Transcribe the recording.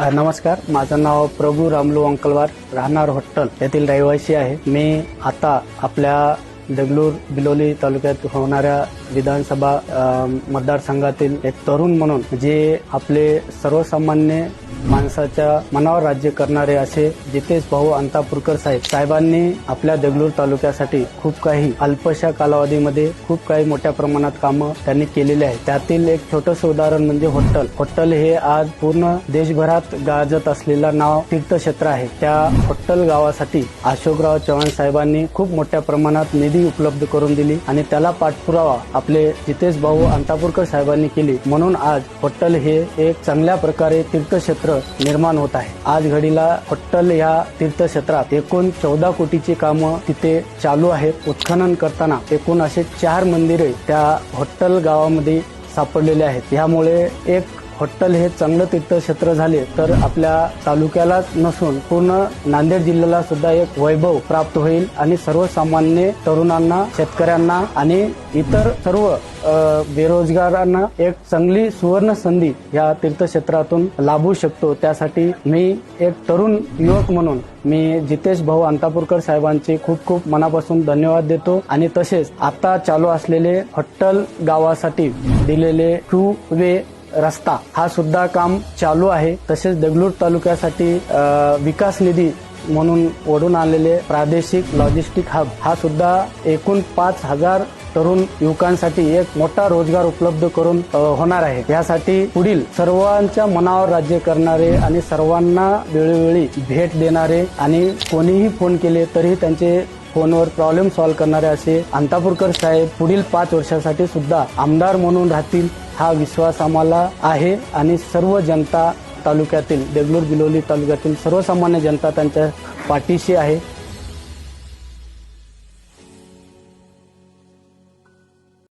नमस्कार. माझं नाव प्रभू रामलू अंकलवार. राहणार होट्टल येथील रहिवासी आहे. मी आता आपल्या देगलूर बिलोली तालुक्यात होणाऱ्या विधानसभा मतदारसंघातील एक तरुण म्हणून जे आपले सर्वसामान्य माणसाच्या मनावर राज्य करणारे असे जितेश भाऊ अंतापूरकर साहेब साहेबांनी आपल्या देगलूर तालुक्यासाठी खूप काही अल्पशा कालावधीमध्ये खूप काही मोठ्या प्रमाणात कामं त्यांनी केलेली आहेत. त्यातील एक छोटंसं उदाहरण म्हणजे होट्टल होट्टल हे आज पूर्ण देशभरात गाजत असलेलं नाव तीर्थक्षेत्र आहे. त्या होट्टल गावासाठी अशोकराव चव्हाण साहेबांनी खूप मोठ्या प्रमाणात निधी उपलब्ध करून दिली आणि त्याला पाठपुरावा आपले जितेश भाऊ अंतापूरकर साहेबांनी केली. म्हणून आज होट्टल हे एक चांगल्या प्रकारे तीर्थक्षेत्र निर्माण होत आहे. आज घडीला होट्टल या तीर्थक्षेत्रात एकूण चौदा कोटीची कामं तिथे चालू आहेत. उत्खनन करताना एकूण असे चार मंदिरे त्या होट्टल गावामध्ये सापडलेले आहेत. यामुळे एक हॉट्टल हे चांगलं तीर्थक्षेत्र झाले तर आपल्या तालुक्यालाच नसून पूर्ण नांदेड जिल्ह्याला सुद्धा एक वैभव प्राप्त होईल आणि सर्वसामान्य तरुणांना शेतकऱ्यांना आणि इतर सर्व बेरोजगारांना एक चांगली सुवर्ण संधी या तीर्थक्षेत्रातून लाभू शकतो. त्यासाठी मी एक तरुण युवक म्हणून मी जितेश भाऊ अंतापूरकर साहेबांचे खूप खूप मनापासून धन्यवाद देतो आणि तसेच आता चालू असलेले हट्टल गावासाठी दिलेले टू वे रस्ता. हा सुद्धा काम चालू आहे. तसेच देगलूर तालुक्यासाठी विकास निधी म्हणून ओढून आलेले प्रादेशिक लॉजिस्टिक हब हा सुद्धा एकूण पाच हजार तरुण युवकांसाठी एक मोठा रोजगार उपलब्ध करून होणार आहे. यासाठी पुढील सर्वांच्या मनावर राज्य करणारे आणि सर्वांना वेळोवेळी भेट देणारे आणि कोणीही फोन केले तरी त्यांचे फोनवर प्रॉब्लेम सॉल्व्ह करणारे असे अंतापूरकर साहेब पुढील पाच वर्षासाठी सुद्धा आमदार म्हणून राहतील. हा विश्वास आम्हाला आहे आणि सर्व जनता तालुक्यातील देगलूर बिलोली तालुक्यातील सर्वसामान्य जनता त्यांच्या पाठीशी आहे.